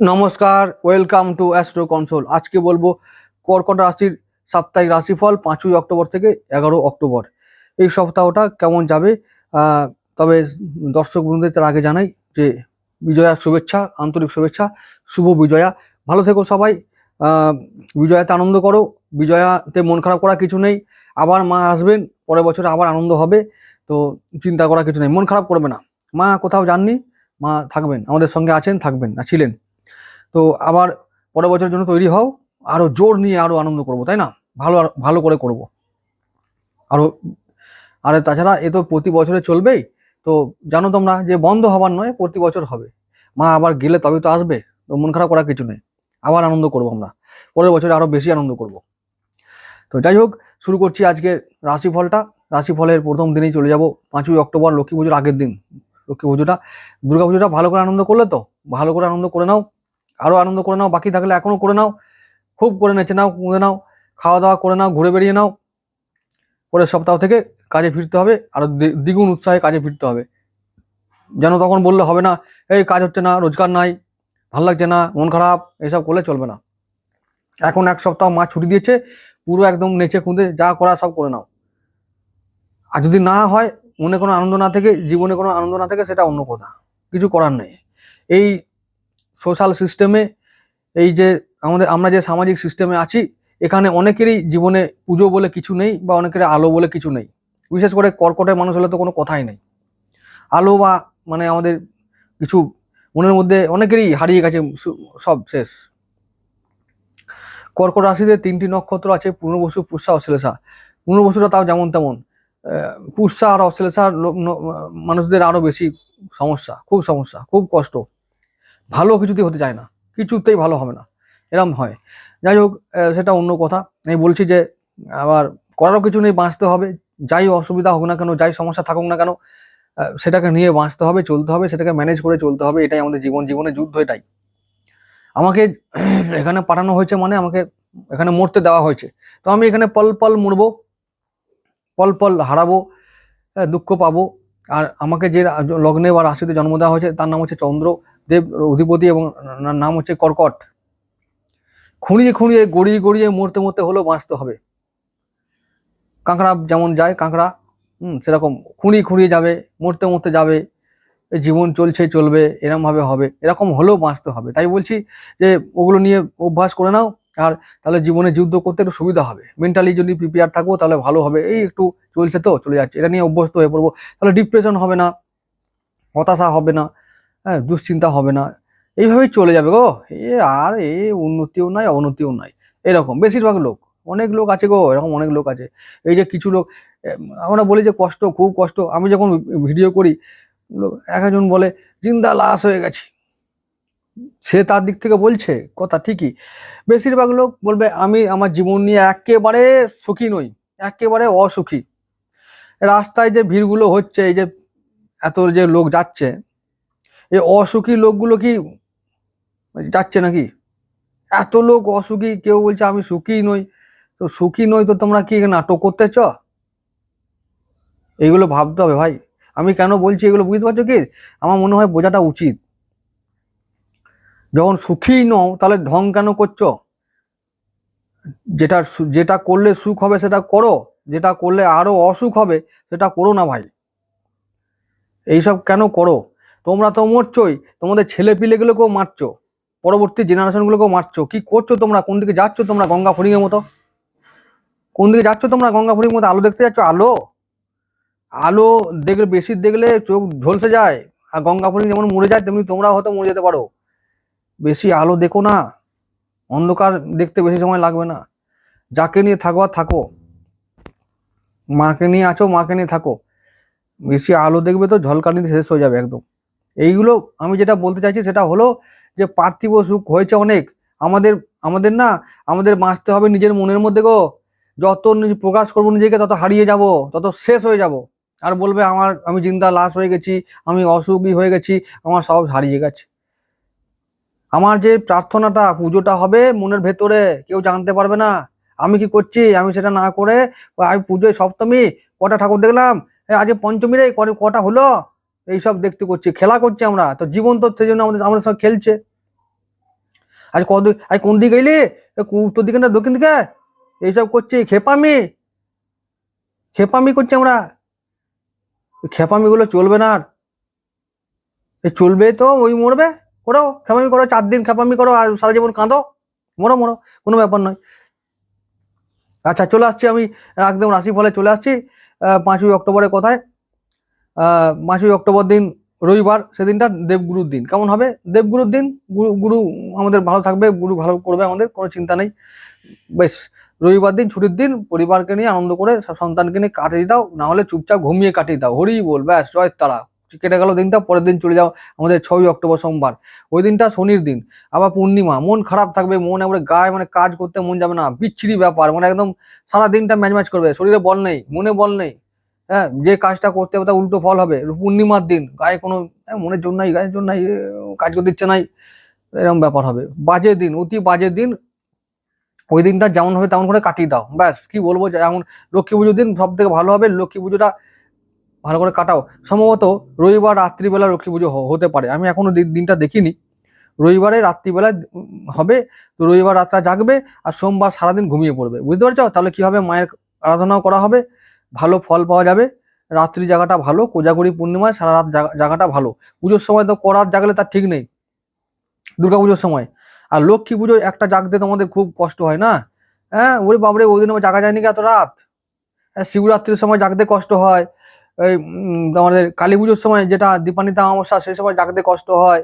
নমস্কার welcome to astro console আজকে বলব, কর্কট রাশির সাপ্তাহিক রাশিফল পাঁচই অক্টোবর থেকে এগারো অক্টোবর। এই সপ্তাহটা কেমন যাবে? তবে দর্শক বন্ধুদের তার আগে জানাই যে, বিজয়া শুভেচ্ছা, আন্তরিক শুভেচ্ছা, শুভ বিজয়া। ভালো থেকো সবাই। বিজয়াতে আনন্দ করো। বিজয়াতে মন খারাপ করা কিছু নেই। আবার মা আসবেন, পরের বছর আবার আনন্দ হবে। তো চিন্তা করা কিছু নেই। মন খারাপ করবে না। মা কোথাও যাননি, মা থাকবেন। আমাদের সঙ্গে আছেন, থাকবেন না ছিলেন তো আবার পরের বছরের জন্য তৈরি হও, আরও জোর নিয়ে আরও আনন্দ করব, তাই না? ভালো ভালো করে করব। আরও, আর তাছাড়া এ তো প্রতি বছরে চলবেই। তো জানো তোমরা যে বন্ধ হবার নয়, প্রতি বছর হবে। মা আবার গেলে তবে তো আসবে, তো মন খারাপ করার কিছু নেই। আবার আনন্দ করব আমরা। পরের বছরে আরও বেশি আনন্দ করব। তো যাই হোক, শুরু করছি আজকে রাশিফলটা। রাশিফলের প্রথম দিনেই চলে যাব। পাঁচই অক্টোবর লক্ষ্মী পুজোর আগের দিন। লক্ষ্মী পুজোটা, দুর্গা পুজোটা ভালো করে আনন্দ করলে তো, ভালো করে আনন্দ করে নাও। আরও আনন্দ করে নাও, বাকি থাকলে এখনও করে নাও। খুব করে নেচে নাও, কুঁদে নাও, খাওয়া দাওয়া করে নাও, ঘুরে বেরিয়ে নাও। পরের সপ্তাহ থেকে কাজে ফিরতে হবে, আর দ্বিগুণ উৎসাহে কাজে ফিরতে হবে। যেন তখন বললে হবে না, এই কাজ হচ্ছে না, রোজগার নাই, ভালো লাগছে না, মন খারাপ, এসব করলে চলবে না। এখন এক সপ্তাহ মা ছুটি দিয়েছে, পুরো একদম নেচে খুঁদে যা করা সব করে নাও। আর যদি না হয়, মনে কোনো আনন্দ না থেকে, জীবনে কোনো আনন্দ না থেকে, সেটা অন্য কথা। কিছু করার নেই। এই সোশ্যাল সিস্টেমে, এই যে আমাদের, আমরা যে সামাজিক সিস্টেমে আছি, এখানে অনেকেরই জীবনে পুজো বলে কিছু নেই বা অনেকের আলো বলে কিছু নেই। বিশেষ করে কর্কটের মানুষ হলে তো কোনো কথাই নেই। আলো বা মানে আমাদের কিছু মনের মধ্যে অনেকেরই হারিয়ে গেছে সব শেষ। কর্কট রাশিতে তিনটি নক্ষত্র আছে, পূর্ণবসু, পুষ্যা, অশ্লেষা। পূর্ণবসুটা তাও যেমন তেমন। পুষ্যা আর ন- মানুষদের আরও বেশি সমস্যা, খুব সমস্যা, খুব কষ্ট। ভালো কিছুতেই হতে চায় না, কিছুতেই ভালো হবে না, এরম হয়। যাই হোক সেটা অন্য কথা। আমি বলছি যে, আবার করারও কিছু নেই, বাঁচতে হবে। যাই অসুবিধা হোক না কেন, যাই সমস্যা থাকুক না কেন সেটাকে নিয়ে বাঁচতে হবে, চলতে হবে, সেটাকে ম্যানেজ করে চলতে হবে, এটাই আমাদের জীবন জীবনে যুদ্ধ এটাই। আমাকে এখানে পাঠানো হয়েছে মানে আমাকে এখানে মরতে দেওয়া হয়েছে। তো আমি এখানে পল পল মরবো, পল পল হারাবো দুঃখ পাবো। আর আমাকে যে লগ্নে বা রাশিতে জন্ম দেওয়া হয়েছে, তার নাম হচ্ছে চন্দ্র। দেব, অধিপতি এবং নাম হচ্ছে কর্কট। খুঁড়িয়ে খুঁড়িয়ে, গড়িয়ে গড়িয়ে মরতে মরতে হলেও বাঁচতে হবে। কাঁকড়া যেমন যায়, কাঁকড়া, হুম, সেরকম। খুঁড়িয়ে খুঁড়িয়ে যাবে, মরতে মরতে যাবে জীবন চলছে, চলবে এরম ভাবে হবে, এরকম হলেও বাঁচতে হবে। তাই বলছি যে, ওগুলো নিয়ে অভ্যাস করে নাও, আর তাহলে জীবনে যুদ্ধ করতে একটু সুবিধা হবে। মেন্টালি যদি প্রিপেয়ার থাকব তাহলে ভালো হবে। এই একটু চলছে তো, চলে যাচ্ছে। এটা নিয়ে অভ্যস্ত হয়ে পড়ব। তাহলে ডিপ্রেশন হবে না, হতাশা হবে না। হ্যাঁ দুশ্চিন্তা হবে না। এইভাবেই চলে যাবে গো। এ আর এ উন্নতিও নাই, অবনতিও নাই। এরকম, বেশিরভাগ লোক, অনেক লোক আছে গো, এরকম অনেক লোক আছে। এই যে কিছু লোক আমরা বলি যে কষ্ট, খুব কষ্ট। আমি যখন ভিডিও করি এক একজন বলে, জিন্দা লাশ হয়ে গেছি। সে তার দিক থেকে বলছে, কথা ঠিকই। বেশিরভাগ লোক বলবে, আমি আমার জীবন নিয়ে একেবারে সুখী নই, একেবারে অসুখী। রাস্তায় যে ভিড়গুলো হচ্ছে, এই যে এত যে লোক যাচ্ছে এই অসুখী লোকগুলো কি যাচ্ছে নাকি? এত লোক অসুখী, কেউ বলছে আমি সুখী নই। তো সুখী নই তো তোমরা কি নাটক করতে চ এইগুলো ভাবতে হবে ভাই। আমি কেন বলছি এগুলো বুঝতে পারছ কি? আমার মনে হয় বোঝাটা উচিত। যখন সুখী নও, তাহলে ঢং কেন করছ? যেটা যেটা করলে সুখ হবে সেটা করো। যেটা করলে আরও অসুখ হবে, সেটা করো না ভাই। এইসব কেন করো? তোমরা তো মরছই, তোমাদের ছেলে পিলেগুলোকেও মারছো, পরবর্তী জেনারেশনগুলোকেও মারছো। কি করছ তোমরা? কোন দিকে যাচ্ছ তোমরা গঙ্গা ফড়িংয়ের মতো? কোন দিকে যাচ্ছ তোমরা গঙ্গা ফড়িংয়ের মতো? আলো দেখতে যাচ্ছ? আলো। আলো দেখলে, বেশি দেখলে চোখ ঝলসে যায়, আর গঙ্গা ফড়িং যেমন মরে যায়, তেমনি তোমরাও হয়তো মরে যেতে পারো। বেশি আলো দেখো না। অন্ধকার দেখতে বেশি সময় লাগবে না। যাকে নিয়ে থাকো আর থাকো। মাকে নিয়ে আছো, মাকে নিয়ে থাকো। বেশি আলো দেখবে তো ঝলকানিতে শেষ হয়ে যাবে একদম। এইগুলো আমি যেটা বলতে চাইছি সেটা হলো যে পার্থিব সুখ হয়েছে অনেক। আমাদের আমাদের না আমাদের বাঁচতে হবে নিজের মনের মধ্যে গো। যত প্রকাশ করব নিজেকে তত হারিয়ে যাব তত শেষ হয়ে যাব। আর বলবে আমার আমি জিন্দা লাশ হয়ে গেছি আমি অসুখী হয়ে গেছি আমার সব হারিয়ে গেছে। আমার যে প্রার্থনাটা পুজোটা হবে মনের ভেতরে কেউ জানতে পারবে না। আমি কি করছি? আমি সেটা না করে আমি পুজোয় সপ্তমী কটা ঠাকুর দেখলাম? এ, আজকে পঞ্চমী রে কটা হলো? এইসব দেখতে করছি, খেলা করছি আমরা, তো জীবন সেই জন্য আমাদের আমাদের সঙ্গে খেলছে। আজ কত আজ কোন দিকে গেলি? উত্তর দিকে না দক্ষিণ দিকে? এইসব করছি, খেপামি। খেপামি করছি আমরা। খেপামিগুলো চলবে না আর। চলবে তো, ওই মরবে। করো খেপামি করো, চার দিন খেপামি করো আর সারা জীবন কাঁদো। মরো মরো, কোনো ব্যাপার নয়। আচ্ছা চলে আসছি আমি, একদম রাশি ফলে চলে আসছি। পাঁচই অক্টোবরের কথায়। পাঁচই অক্টোবর দিন, রবিবার, সেদিনটা দেবগুরুর দিন। কেমন হবে? দেবগুরুর দিন, গুরু গুরু আমাদের ভালো থাকবে, গুরু ভালো করবে আমাদের, কোনো চিন্তা নেই। বেশ, রবিবার দিন, ছুটির দিন, পরিবারকে নিয়ে আনন্দ করে সন্তানকে নিয়ে কাটিয়ে দাও, না হলে চুপচাপ ঘুমিয়ে কাটিয়ে দাও। হরি বল, ব্যাস, জয় তারা। কেটে গেল দিনটা, পরের দিন চলে যাও আমাদের ছয়ই অক্টোবর সোমবার। ওই দিনটা শনির দিন, আবার পূর্ণিমা। মন খারাপ থাকবে, মন একবারে গায়ে মানে কাজ করতে মন যাবে না। বিচ্ছিরি ব্যাপার মানে একদম সারা দিনটা ম্যাচ ম্যাচ করবে। শরীরে বল নেই, মনে বল নেই। হ্যাঁ যে কাজটা করতে হবে তা উল্টো ফল হবে। পূর্ণিমার দিন গায়ে কোনো এ, মনের জন্য নাই গায়ের জন্য নাই কাজ করতে ইচ্ছে নাই এরকম ব্যাপার হবে। বাজে দিন অতি বাজে দিন ওই দিনটা যেমন হবে তেমন করে কাটিয়ে দাও। ব্যাস কি বলব যে এখন লক্ষ্মী পুজোর দিন সব থেকে ভালো হবে লক্ষ্মী পুজোটা ভালো করে কাটাও। সম্ভবত রবিবার রাত্রিবেলা লক্ষ্মী পুজো হতে পারে। আমি এখনও দিন- দিনটা দেখিনি। রবিবারে রাত্রিবেলা হবে তো রবিবার রাতটা জাগবে আর সোমবার সারাদিন ঘুমিয়ে পড়বে। বুঝতে পারছ? তাহলে কি হবে? মায়ের আরাধনাও করা হবে ভালো ফল পাওয়া যাবে। রাত্রি জায়গাটা ভালো কোজাগরি পূর্ণিমায় সারা রাত জায়গাটা ভালো। পুজোর সময় তো করাত জাগলে তার ঠিক নেই দুর্গা পুজোর সময়। আর লক্ষ্মী পুজোয় একটা জাগতে তোমাদের খুব কষ্ট হয় না? হ্যাঁ ওরে বাবরে ওই দিন জাগা যায়নি এত রাত? হ্যাঁ, শিবরাত্রির সময় জাগতে কষ্ট হয়। এই আমাদের কালী পুজোর সময় যেটা দীপান্বিতা অমাবস্যা সেই সময় জাগতে কষ্ট হয়।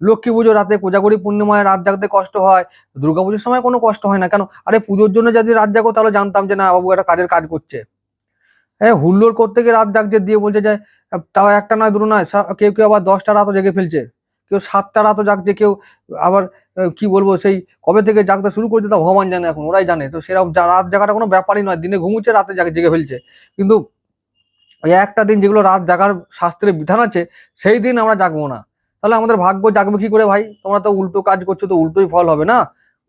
লক্ষ্মী পুজো রাতে কোজাগরি পূর্ণিমায় রাত জাগতে কষ্ট হয়। দুর্গা পুজোর সময় কোনো কষ্ট হয় না। কেন? আরে পুজোর জন্য যদি রাত জাগো তাহলে জানতাম যে না বাবু একটা কাজের কাজ করছে। হ্যাঁ হুল্লোড় করতে গিয়ে রাত জাগছে, দিয়ে বলছে যে, তাও একটা নয়, দুটো নয় কেউ কেউ আবার দশটা রাতও জেগে ফেলছে। কেউ সাতটা রাতও জাগছে, কেউ আবার কি বলব, সেই কবে থেকে জাগতে শুরু করছে তা ভগবান জানে এখন, ওরাই জানে। তো সেরকম রাত জাগাটা কোনো ব্যাপারই নয়, দিনে ঘুমুচ্ছে, রাতে জাগে জেগে ফেলছে। কিন্তু ওই একটা দিন যেগুলো রাত জাগার শাস্ত্রে বিধান আছে, সেই দিন আমরা জাগবো না। তাহলে আমাদের ভাগ্য জাগবে কি করে ভাই? তোমরা তো উল্টো কাজ করছ, তো উল্টোই ফল হবে না?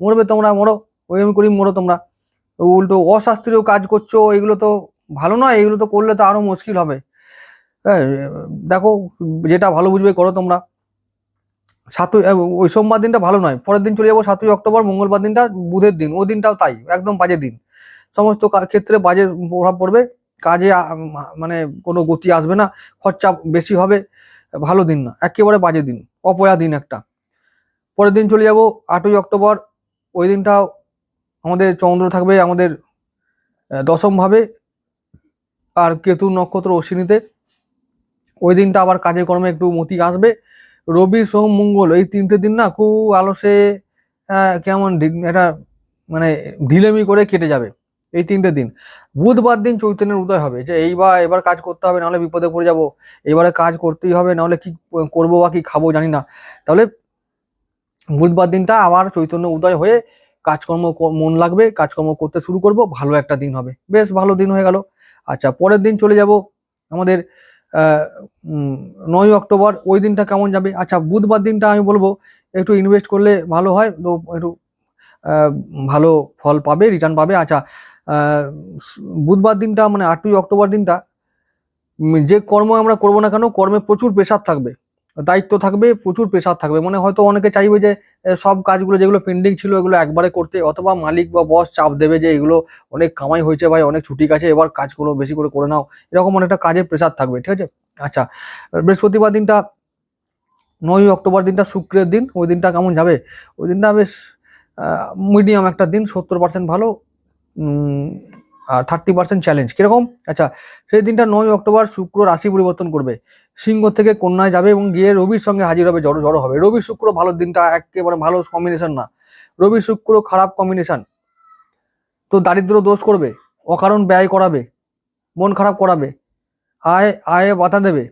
মরবে তোমরা, মরো, ওই আমি করি, মরো তোমরা। উল্টো অশাস্ত্রীয় কাজ করছ এগুলো তো ভালো নয় এগুলো তো করলে তো আরও মুশকিল হবে। হ্যাঁ দেখো যেটা ভালো বুঝবে করো তোমরা। সাতই ওই সোমবার দিনটা ভালো নয় পরের দিন চলে যাব সাতই অক্টোবর মঙ্গলবার দিনটা বুধের দিন ওই দিনটাও তাই একদম বাজে দিন। সমস্ত ক্ষেত্রে বাজে প্রভাব পড়বে কাজে মানে কোনো গতি আসবে না খরচা বেশি হবে ভালো দিন না একেবারে বাজে দিন অপয়া দিন একটা। পরের দিন চলে যাব আটই অক্টোবর ওই দিনটাও আমাদের চন্দ্র থাকবে আমাদের আহ, দশম ভাবে আর কেতু নক্ষত্র অশ্বিনীতে। ওই দিনটা আবার কাজে কর্মে একটু মতি আসবে। রবি, সোম, মঙ্গল, এই তিনটে দিন না খুব আলসে কেমন একটা মানে ঢিলেমি করে কেটে যাবে এই তিনটে দিন। বুধবার দিন চৈতন্যের উদয় হবে, যে এইবার, এবার কাজ করতে হবে, নাহলে বিপদে পড়ে যাব। এবারে কাজ করতেই হবে, নাহলে কি করব বা কি খাব জানি না। তাহলে বুধবার দিনটা আবার চৈতন্য উদয় হয়ে কাজকর্ম মন লাগবে, কাজকর্ম করতে শুরু করব, ভালো একটা দিন হবে। বেশ ভালো দিন হয়ে গেল। আচ্ছা পরের দিন চলে যাব আমাদের নয় অক্টোবর, ওই দিনটা কেমন যাবে? আচ্ছা বুধবার দিনটা আমি বলব, একটু ইনভেস্ট করলে ভালো হয়, তো একটু ভালো ফল পাবে রিটার্ন পাবে। আচ্ছা বুধবার দিনটা মানে আটই অক্টোবর দিনটা যে কর্ম আমরা করব না কেন, কর্মে প্রচুর প্রেশার থাকবে। দায়িত্ব থাকবে, প্রচুর প্রেশার থাকবে। মানে হয়তো অনেকে চাইবে যে সব কাজগুলো যেগুলো পেন্ডিং ছিল, এগুলো একবারে করতে। অথবা মালিক বা বস চাপ দেবে যে, এগুলো অনেক কামাই হয়েছে ভাই, অনেক ছুটি গেছে, এবার কাজগুলো বেশি করে করে নাও। এরকম অনেকটা কাজের প্রেশার থাকবে, ঠিক আছে? আচ্ছা বৃহস্পতিবার দিনটা, নয়ই অক্টোবর দিনটা শুক্রের দিন, ওই দিনটা কেমন যাবে? ওই দিনটা বেশ মিডিয়াম একটা দিন, সত্তর পার্সেন্ট ভালো আর থার্টি পার্সেন্ট চ্যালেঞ্জ কীরকম? আচ্ছা সেই দিনটা নয় অক্টোবর শুক্র রাশি পরিবর্তন করবে। সিংহ থেকে কন্যায় যাবে এবং গিয়ে রবির সঙ্গে হাজির হবে, জড়ো জড়ো হবে। রবি শুক্র ভালো দিনটা একেবারে ভালো কম্বিনেশন না। রবি শুক্র খারাপ কম্বিনেশন তো দারিদ্র দোষ করবে, অকারণ ব্যয় করাবে, মন খারাপ করাবে, আয়, আয়ে বাধা দেবে।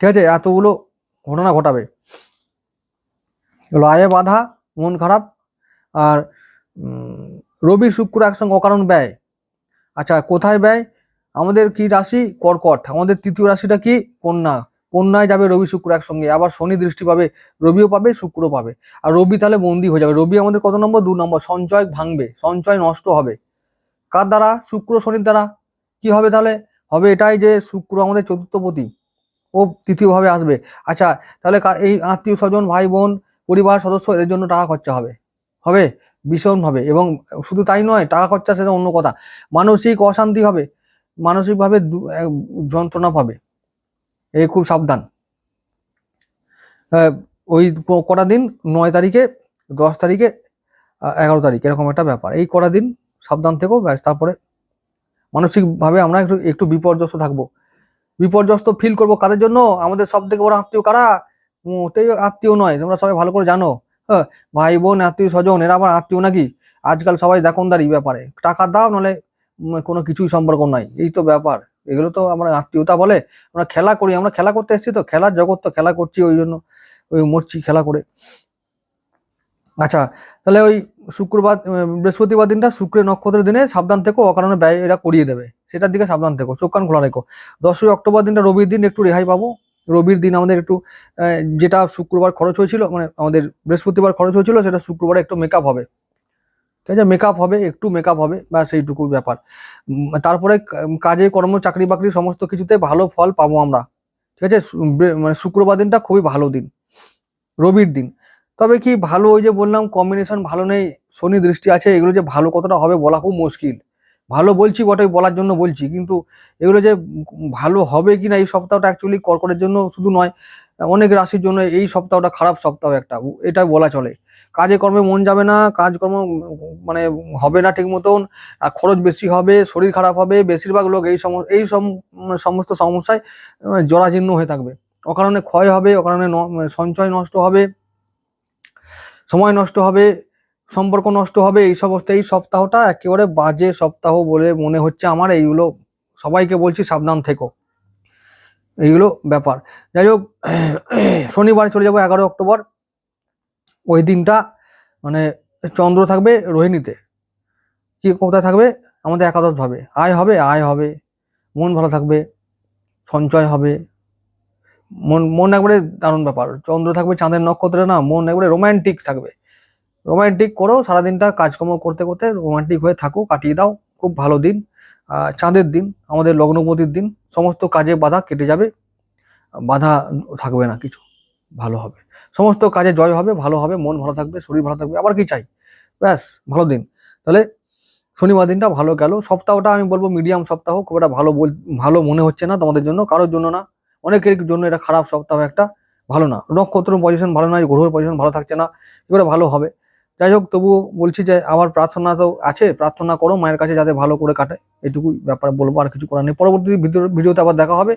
ঠিক আছে? এতগুলো ঘটনা ঘটাবে। আয়ে বাধা, মন খারাপ আর রবি শুক্র একসঙ্গে অকারণ ব্যয়। আচ্ছা কোথায় ব্যয়? আমাদের কি রাশি? কর্কট। আমাদের তৃতীয় রাশিটা কি? কন্যা। কন্যায় যাবে রবি শুক্র একসঙ্গে। আবার শনি দৃষ্টি পাবে, রবিও পাবে শুক্র পাবে। আর রবি তাহলে বন্দি হয়ে যাবে। রবি আমাদের কত নম্বর? দু নম্বর। সঞ্চয় ভাঙবে। সঞ্চয় নষ্ট হবে। কার দ্বারা? শুক্র শনির দ্বারা। কি হবে তাহলে? হবে এটাই যে শুক্র আমাদের চতুর্থপতি। ও তৃতীয়ভাবে আসবে। আচ্ছা তাহলে এই আত্মীয় স্বজন, ভাই বোন, পরিবার সদস্য, এদের জন্য টাকা খরচা হবে। হবে? ভীষণ হবে এবং শুধু তাই নয়, টাকা খরচা সেটা অন্য কথা। মানসিক অশান্তি হবে। মানসিকভাবে যন্ত্রণা পাবে। এই খুব সাবধান। ওই কটা দিন? নয় তারিখে, দশ তারিখে এগারো তারিখ, এরকম একটা ব্যাপার। এই কটা দিন সাবধান থেকেও ব্যাস, তারপরে মানসিকভাবে আমরা একটু একটু বিপর্যস্ত থাকব। বিপর্যস্ত ফিল করব কাদের জন্য? আমাদের সব থেকে বড় আত্মীয় কারা? মোটেই আত্মীয় নয়, তোমরা সবাই ভালো করে জানো। হ্যাঁ ভাই, বোন আত্মীয় স্বজন এরা আবার আত্মীয় নাকি? আজকাল সবাই দেখনদারি ব্যাপারে। টাকা দাও নাহলে কোনো কিছুই সম্পর্ক নাই। এই তো ব্যাপার। এগুলো তো আমরা আত্মীয়তা বলে আমরা খেলা করি, আমরা খেলা করতে এসেছি তো, খেলার জগৎ তো খেলা করছি ওই জন্য, ওই মরছি খেলা করে। আচ্ছা তাহলে ওই শুক্রবার বৃহস্পতিবার দিনটা শুক্রের নক্ষত্রের দিনে সাবধান থেকো, অকারণে ব্যয় এরা করিয়ে দেবে। সেটার দিকে সাবধান থেকো, চোখ কান খোলা রেখো। দশই অক্টোবর দিনটা রবির দিন, একটু রেহাই পাবো। রবির দিন আমাদের একটু যেটা শুক্রবার খরচ হয়েছিল মানে আমাদের বৃহস্পতিবার খরচ হয়েছিল, সেটা শুক্রবারে একটু মেকআপ হবে। ঠিক আছে? মেকআপ হবে, একটু মেকআপ হবে বা সেইটুকু ব্যাপার। তারপরে কাজে কর্ম, চাকরি বাকরি সমস্ত কিছুতে ভালো ফল পাবো আমরা। ঠিক আছে? মানে শুক্রবার দিনটা খুবই ভালো দিন, রবির দিন। তবে কি ভালো ওই যে বললাম কম্বিনেশন ভালো নেই, শনি দৃষ্টি আছে, এগুলো যে ভালো কতটা হবে বলা খুব মুশকিল। ভালো বলছি বটে বলার জন্য বলছি, কিন্তু এগুলো যে ভালো হবে কি না এই সপ্তাহটা অ্যাকচুয়ালি কর্কটের জন্য শুধু নয় অনেক রাশির জন্য এই সপ্তাহটা খারাপ সপ্তাহ একটা এটা বলা চলে। কাজে কর্মে মন যাবে না কাজকর্ম মানে হবে না ঠিক মতন খরচ বেশি হবে, শরীর খারাপ হবে, বেশিরভাগ লোক এই সম, এই মানে সমস্ত সমস্যায় জরাজীর্ণ হয়ে থাকবে। অকারণে ক্ষয় হবে, অকারণে মানে সঞ্চয় নষ্ট হবে, সময় নষ্ট হবে, সম্পর্ক নষ্ট হবে, এই সমস্ত, এই সপ্তাহটা একেবারে বাজে সপ্তাহ বলে মনে হচ্ছে আমার। এইগুলো সবাইকে বলছি সাবধান থেকো। এইগুলো ব্যাপার। যাই হোক, শনিবার চলে যাব এগারো অক্টোবর। ওই দিনটা মানে চন্দ্র থাকবে রোহিণীতে। কি, কোথায় থাকবে? আমাদের একাদশ ভাবে। আয় হবে আয় হবে। মন ভালো থাকবে, সঞ্চয় হবে। মন মন একবারে দারুণ ব্যাপার। চন্দ্র থাকবে চাঁদের নক্ষত্রে না, মন একবারে রোম্যান্টিক থাকবে। রোমান্টিক করো, সারাদিনটা কাজকর্ম করতে করতে রোমান্টিক হয়ে থাকো, কাটিয়ে দাও। খুব ভালো দিন। চাঁদের দিন, আমাদের লগ্নপতির দিন, সমস্ত কাজে বাধা কেটে যাবে, বাধা থাকবে না কিছু, ভালো হবে। সমস্ত কাজে জয় হবে, ভালো হবে, মন ভালো থাকবে, শরীর ভালো থাকবে, আবার কি চাই? ব্যাস, ভালো দিন। তাহলে শনিবার দিনটা ভালো গেল। সপ্তাহটা আমি বলব মিডিয়াম সপ্তাহ, খুব একটা ভালো বল ভালো মনে হচ্ছে না তোমাদের জন্য, কারোর জন্য না। অনেকের জন্য এটা খারাপ সপ্তাহ একটা, ভালো না। নক্ষত্র পজিশন ভালো নয়, গ্রহের পজিশন ভালো থাকছে না, এগুলো ভালো হবে। যাই হোক, তবুও বলছি যে আমার প্রার্থনা তো আছে, প্রার্থনা করো, মায়ের কাছে যাতে ভালো করে কাটে এটুকুই ব্যাপার বলব, আর কিছু করার নেই। পরবর্তী ভিডিও ভিডিওতে আবার দেখা হবে।